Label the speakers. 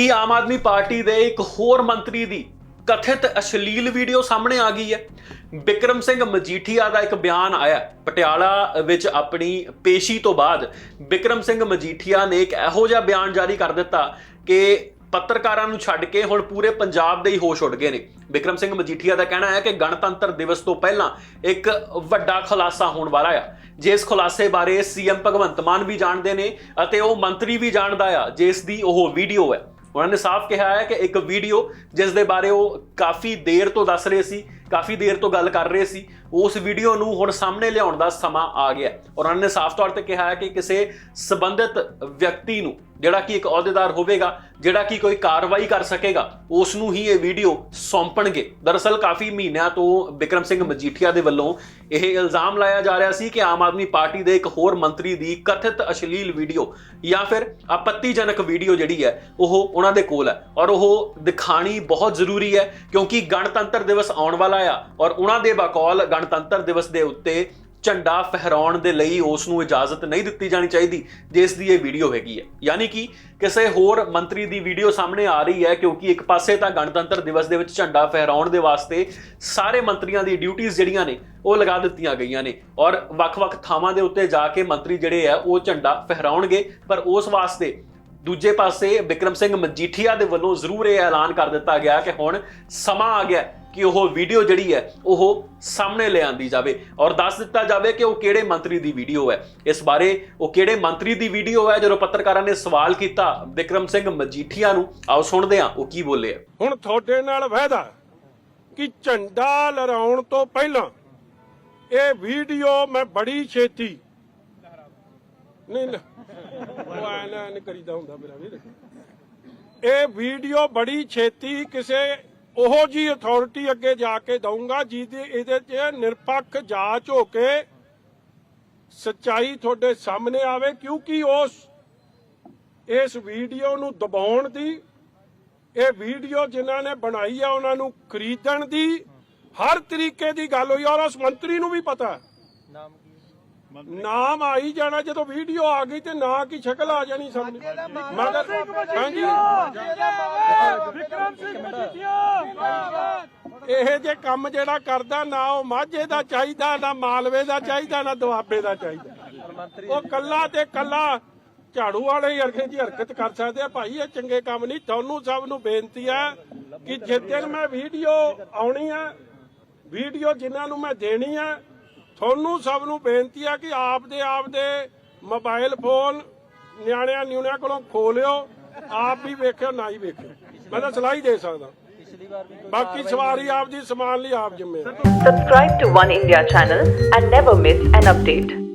Speaker 1: ਕੀ Aam Aadmi party ਦੇ ਇੱਕ ਹੋਰ ਮੰਤਰੀ ਦੀ ਕਥਿਤ ਅਸ਼ਲੀਲ ਵੀਡੀਓ ਸਾਹਮਣੇ ਆ ਗਈ ਹੈ। ਬਿਕਰਮ ਸਿੰਘ ਮਜੀਠੀਆ ਦਾ ਇੱਕ ਬਿਆਨ ਆਇਆ ਪਟਿਆਲਾ ਵਿੱਚ ਆਪਣੀ ਪੇਸ਼ੀ ਤੋਂ ਬਾਅਦ ਬਿਕਰਮ ਸਿੰਘ ਮਜੀਠੀਆ ਨੇ ਇੱਕ ਇਹੋ ਜਿਹਾ ਬਿਆਨ ਜਾਰੀ ਕਰ ਦਿੱਤਾ ਕਿ ਪੱਤਰਕਾਰਾਂ ਨੂੰ ਛੱਡ ਕੇ ਹੁਣ ਪੂਰੇ ਪੰਜਾਬ ਦੇ ਹੀ ਹੋਸ਼ ਉੱਡ ਗਏ ਨੇ। ਬਿਕਰਮ ਸਿੰਘ ਮਜੀਠੀਆ ਦਾ ਕਹਿਣਾ ਹੈ ਕਿ ਗਣਤੰਤਰ ਦਿਵਸ ਤੋਂ ਪਹਿਲਾਂ ਇੱਕ ਵੱਡਾ ਖੁਲਾਸਾ ਹੋਣ ਵਾਲਾ ਆ। ਜਿਸ ਖੁਲਾਸੇ ਬਾਰੇ ਸੀਐਮ ਭਗਵੰਤ ਮਾਨ ਵੀ ਜਾਣਦੇ ਨੇ ਅਤੇ ਉਹ ਮੰਤਰੀ ਵੀ ਜਾਣਦਾ ਆ, ਜਿਸ ਦੀ ਉਹ ਵੀਡੀਓ ਹੈ। ਉਹਨਾਂ ਨੇ ਸਾਫ਼ ਕਿਹਾ ਹੈ ਕਿ ਇੱਕ ਵੀਡੀਓ ਜਿਸ ਦੇ ਬਾਰੇ ਉਹ ਕਾਫੀ ਦੇਰ ਤੋਂ ਦੱਸ ਰਹੇ ਸੀ, ਕਾਫੀ ਦੇਰ ਤੋਂ ਗੱਲ ਕਰ ਰਹੇ ਸੀ। ਉਸ ਵੀਡੀਓ ਨੂੰ ਹੁਣ ਸਾਹਮਣੇ ਲਿਆਉਣ ਦਾ ਸਮਾਂ ਆ ਗਿਆ ਔਰ ਉਹਨਾਂ ਨੇ ਸਾਫ਼ ਤੌਰ ਤੇ ਕਿਹਾ ਹੈ ਕਿ ਕਿਸੇ ਸਬੰਧਿਤ ਵਿਅਕਤੀ ਨੂੰ ਜਿਹੜਾ ਕਿ ਇੱਕ ਅਹੁਦੇਦਾਰ ਹੋਵੇਗਾ, ਜਿਹੜਾ ਕਿ ਕੋਈ ਕਾਰਵਾਈ ਕਰ ਸਕੇਗਾ, ਉਸ ਨੂੰ ਹੀ ਇਹ ਵੀਡੀਓ ਸੌਂਪਣਗੇ। ਦਰਅਸਲ ਕਾਫੀ ਮਹੀਨਿਆਂ ਤੋਂ ਬਿਕਰਮ ਸਿੰਘ ਮਜੀਠੀਆ ਦੇ ਵੱਲੋਂ ਇਹ ਇਲਜ਼ਾਮ ਲਾਇਆ ਜਾ ਰਿਹਾ ਸੀ ਕਿ ਆਮ ਆਦਮੀ ਪਾਰਟੀ ਦੇ ਇੱਕ ਹੋਰ ਮੰਤਰੀ ਦੀ ਕਥਿਤ ਅਸ਼ਲੀਲ ਵੀਡੀਓ ਜਾਂ ਫਿਰ ਆਪੱਤੀਜਨਕ ਵੀਡੀਓ ਜਿਹੜੀ ਹੈ, ਉਹ ਉਹਨਾਂ ਦੇ ਕੋਲ ਹੈ। ਔਰ ਉਹ ਦਿਖਾਣੀ ਬਹੁਤ ਜ਼ਰੂਰੀ ਹੈ ਕਿਉਂਕਿ ਗਣਤੰਤਰ ਦਿਵਸ ਆਉਣ ਵਾਲਾ ਆ ਔਰ ਉਹਨਾਂ ਦੇ ਬਕੌਲ ਗਣਤੰਤਰ ਦਿਵਸ ਦੇ ਉੱਤੇ ਝੰਡਾ ਫਹਿਰਾਉਣ ਦੇ ਲਈ ਉਸ ਨੂੰ ਇਜਾਜ਼ਤ ਨਹੀਂ ਦਿੱਤੀ ਜਾਣੀ ਚਾਹੀਦੀ, ਜਿਸ ਦੀ ਇਹ ਵੀਡੀਓ ਹੈਗੀ ਹੈ। ਯਾਨੀ ਕਿ ਕਿਸੇ ਹੋਰ ਮੰਤਰੀ ਦੀ ਵੀਡੀਓ ਸਾਹਮਣੇ ਆ ਰਹੀ ਹੈ, ਕਿਉਂਕਿ ਇੱਕ ਪਾਸੇ ਤਾਂ ਗਣਤੰਤਰ ਦਿਵਸ ਦੇ ਵਿੱਚ ਝੰਡਾ ਫਹਿਰਾਉਣ ਦੇ ਵਾਸਤੇ ਸਾਰੇ ਮੰਤਰੀਆਂ ਦੀ ਡਿਊਟੀਆਂ ਜਿਹੜੀਆਂ ਨੇ, ਉਹ ਲਗਾ ਦਿੱਤੀਆਂ ਗਈਆਂ ਨੇ। ਔਰ ਵੱਖ-ਵੱਖ ਥਾਵਾਂ ਦੇ ਉੱਤੇ ਜਾ ਕੇ ਮੰਤਰੀ ਜਿਹੜੇ ਆ ਉਹ ਝੰਡਾ ਫਹਿਰਾਉਣਗੇ, ਪਰ ਉਸ ਵਾਸਤੇ ਦੂਜੇ ਪਾਸੇ ਬਿਕਰਮ ਸਿੰਘ ਮਜੀਠੀਆ ਦੇ ਵੱਲੋਂ ਜ਼ਰੂਰ ਇਹ ਐਲਾਨ ਕਰ ਦਿੱਤਾ ਗਿਆ ਕਿ ਹੁਣ ਸਮਾਂ ਆ ਗਿਆ ਕਿ ਉਹ ਵੀਡੀਓ ਜਿਹੜੀ ਹੈ ਉਹ ਸਾਹਮਣੇ ਲਿਆਂਦੀ ਜਾਵੇ ਔਰ ਦੱਸ ਦਿੱਤਾ ਜਾਵੇ ਕਿ ਉਹ ਕਿਹੜੇ ਮੰਤਰੀ ਦੀ ਵੀਡੀਓ ਹੈ। ਇਸ ਬਾਰੇ ਉਹ ਕਿਹੜੇ ਮੰਤਰੀ ਦੀ ਵੀਡੀਓ ਹੈ ਜਦੋਂ ਪੱਤਰਕਾਰਾਂ ਨੇ ਸਵਾਲ ਕੀਤਾ ਬਿਕਰਮ ਸਿੰਘ ਮਜੀਠੀਆ ਨੂੰ? ਆਓ ਸੁਣਦੇ ਹਾਂ ਉਹ ਕੀ ਬੋਲੇ
Speaker 2: ਹੁਣ ਤੁਹਾਡੇ ਨਾਲ ਵਾਅਦਾ ਕਿ ਝੰਡਾ ਲਹਿਰਾਉਣ ਤੋਂ ਪਹਿਲਾਂ ਇਹ ਵੀਡੀਓ ਮੈਂ ਬੜੀ ਛੇਤੀ ਨਹੀਂ। ਉਹ ਐ ਨਾ ਕਰੀਦਾ ਹੁੰਦਾ ਮੇਰਾ ਵੀਰ। ਇਹ ਵੀਡੀਓ ਬੜੀ ਛੇਤੀ ਕਿਸੇ ਉਹੋ ਜੀ ਅਥਾਰਟੀ ਅੱਗੇ ਜਾ ਕੇ ਦਊਂਗਾ ਜਿਹਦੇ, ਇਹਦੇ 'ਚ ਨਿਰਪੱਖ ਜਾਂਚ ਹੋ ਕੇ ਸੱਚਾਈ ਤੁਹਾਡੇ ਸਾਹਮਣੇ ਆਵੇ, ਕਿਉਂਕਿ ਉਸ, ਇਸ ਵੀਡੀਓ ਨੂੰ ਦਬਾਉਣ ਦੀ, ਇਹ ਵੀਡੀਓ ਜਿਨ੍ਹਾਂ ਨੇ ਬਣਾਈ ਆ, ਉਹਨਾਂ ਨੂੰ ਖਰੀਦਣ ਦੀ, ਹਰ ਤਰੀਕੇ ਦੀ ਗੱਲ ਹੋਈ ਔਰ ਉਸ ਮੰਤਰੀ ਨੂੰ ਵੀ ਪਤਾ ਨਾਮ ਕੀ ਨਾਮ ਆਈ ਜਾਣਾ ਜਦੋਂ ਵੀਡੀਓ ਆ ਗਈ ਤੇ ਨਾਂ ਕੀ ਸ਼ਕਲ ਆ ਜਾਣੀ ਸਾਹਮਣੇ। ਮਗਰ ਹਾਂਜੀ।
Speaker 3: ਵਿਕਰਮ ਸਿੰਘ ਮਜੀਠੀਆ।
Speaker 2: ਇਹ ਜੇ ਕੰਮ ਜਿਹੜਾ ਕਰਦਾ ਨਾ ਉਹ ਮਾਝੇ ਦਾ ਚਾਹੀਦਾ ਨਾ ਮਾਲਵੇ ਦਾ ਚਾਹੀਦਾ ਨਾ ਦੁਆਬੇ ਦਾ ਚਾਹੀਦਾ। ਉਹ ਕੱਲਾ ਤੇ ਕੱਲਾ ਝਾੜੂ ਵਾਲੇ ਹੀ ਅਰਖੇ ਜੀ ਹਰਕਤ ਕਰ ਸਕਦੇ ਆ। ਭਾਈ ਇਹ ਚੰਗੇ ਕੰਮ ਨਹੀਂ। ਤੁਹਾਨੂੰ ਸਭ ਨੂੰ ਬੇਨਤੀ ਹੈ ਕਿ ਜਿਸ ਦਿਨ ਮੈਂ ਵੀਡੀਓ ਆਉਣੀ ਹੈ ਵੀਡੀਓ ਜਿਨ੍ਹਾਂ ਨੂੰ ਮੈਂ ਦੇਣੀ ਹੈ ਤੁਹਾਨੂੰ ਸਭ ਨੂੰ ਬੇਨਤੀ ਹੈ ਕਿ ਆਪ ਦੇ ਆਪ ਦੇ ਮੋਬਾਈਲ ਫੋਨ ਨਿਆਣਿਆਂ ਨਿਉਣਿਆਂ ਕੋਲੋਂ ਖੋਲਿਓ ਆਪ ਵੀ ਵੇਖਿਓ ਨਾ ਹੀ ਵੇਖਿਓ। ਮੈਂ ਤਾਂ ਸਲਾਹ ਹੀ ਦੇ ਸਕਦਾ। ਬਾਕੀ ਸਵਾਰੀ ਆਪ ਦੀ ਸਮਾਨ ਲਈ ਆਪ ਜ਼ਿੰਮੇਵਾਰ।
Speaker 4: Subscribe to One India channel and never miss an update.